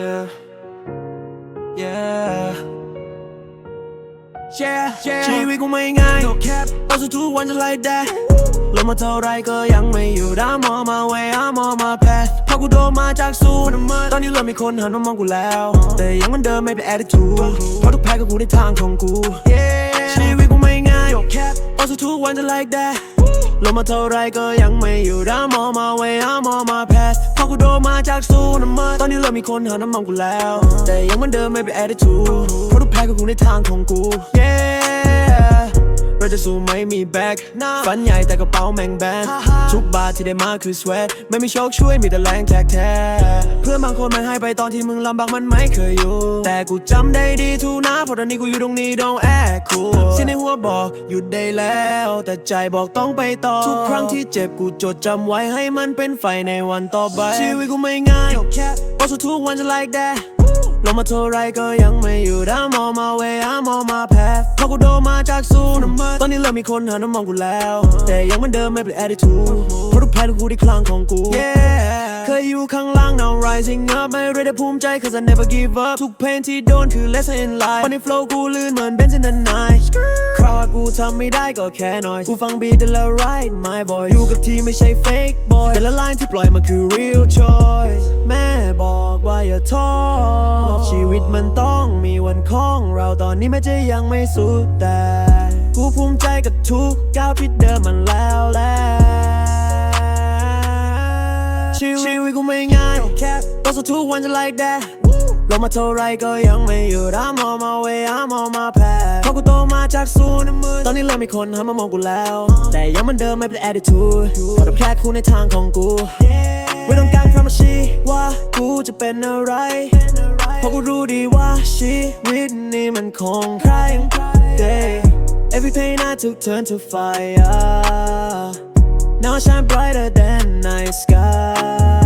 yeah. Yeah. Yeah. ชีวิตกูไม่ง่ายต้องสู้ทุกวันจะไล่แดดลงมาเท่าไรก็ยังไม่อยู่ I'm on my way I'm on my path พอกูโดนมาจากสูนย์ตอนนี้เริ่มมีคนหันมามองกูแล้ว แต่ยังมันเดิมไม่เป็น attitude เพราะทุกแพ้ก็กูในทางของกูชีวิตกูไม่ง่ายโอ้สุดทุกวันจะ like that ลงมาเท่าไรก็ยังไม่อยู่ I'm on my way I'm on กูโดมาจากศูน้ำมันตอนนี้เริ่มมีคนหาน้ำมันกูแล้ว แต่ยังเหมือนเดิมไม่เป็น attitude เพราะทุกแพ้ก็กูในทางของกู yeah จะสู้ไม่มีแบ็คฝันใหญ่แต่กระเป๋าแมงแบน ทุกบาทที่ได้มาคือสว a ตไม่มีโชคช่วยมีแต่แรงแทกแท้เพื่อนบางคนมันให้ไปตอนที่มึงลำบากมันไม่เคยอยู่ แต่กูจำได้ดีทุกนะเพราะตอนนี้กูอยู่ตรงนี้ don't act cool เสียงในหัวบอกหยุดได้แล้ว แต่ใจบอกต้องไปต่อ ทุกครั้งที่เจ็บกูจดจำไว้ให้มันเป็นไฟในวันต่อไปชีวิตกูไม่ง่ายเพราะสุดทุกวันจะ like that ลงมาเท่าไรก็ยังไม่อยู่ I'm on my way I'm on my path พอกูโดนมาจากศูนย์ตอนนี้เริ่มมีคนหันมามองกูแล้ว แต่ยังเหมือนเดิมไม่เปลี่ยน attitude เพราะทุกแพ้ทุกกูได้คลั่งของกู yeah เคยอยู่ข้างล่าง now rising up ไม่ได้ได้ภูมิใจ cause I never give up ทุกเพลงที่โดนคือ lesson in life วันนี้ flow กูลื่นเหมือนเบนซินนันนายคราวกูทำไม่ได้ก็แค่น้อย กูฟังบีทแต่ละ right my boy อยู่กับทีมไม่ใช่ fake boy แต่ละ line ที่ปล่อยมันคือ real choice แม่บอกว่าอย่าท้อ ชีวิตมันต้องมีวันของเราตอนนี้แม้จะยังไม่สุดแต่ กูภูมิใจกับทุกก้าวที่เดินมันแล้วแหละชีวิตกูไม่ง่ายแค่ต้องสู้ทุกวันจะ like that ลงมาเท่าไรก็ยังไม่หยุด I'm on my way I'm on my path เพราะกูโตมาจากศูนย์ตอนนี้เริ่มมีคนหันมามองกูแล้ว แต่ยังเหมือนเดิมไม่เป็น attitude พราะแค่กูในทางของกู ไม่ต้องการคำชี้ว่ากูจะเป็นอะไร เพราะกูรู้ดีว่าชีวิตนี้มันคงใคร Day Every pain I took turned to fire Now I shine brighter than night sky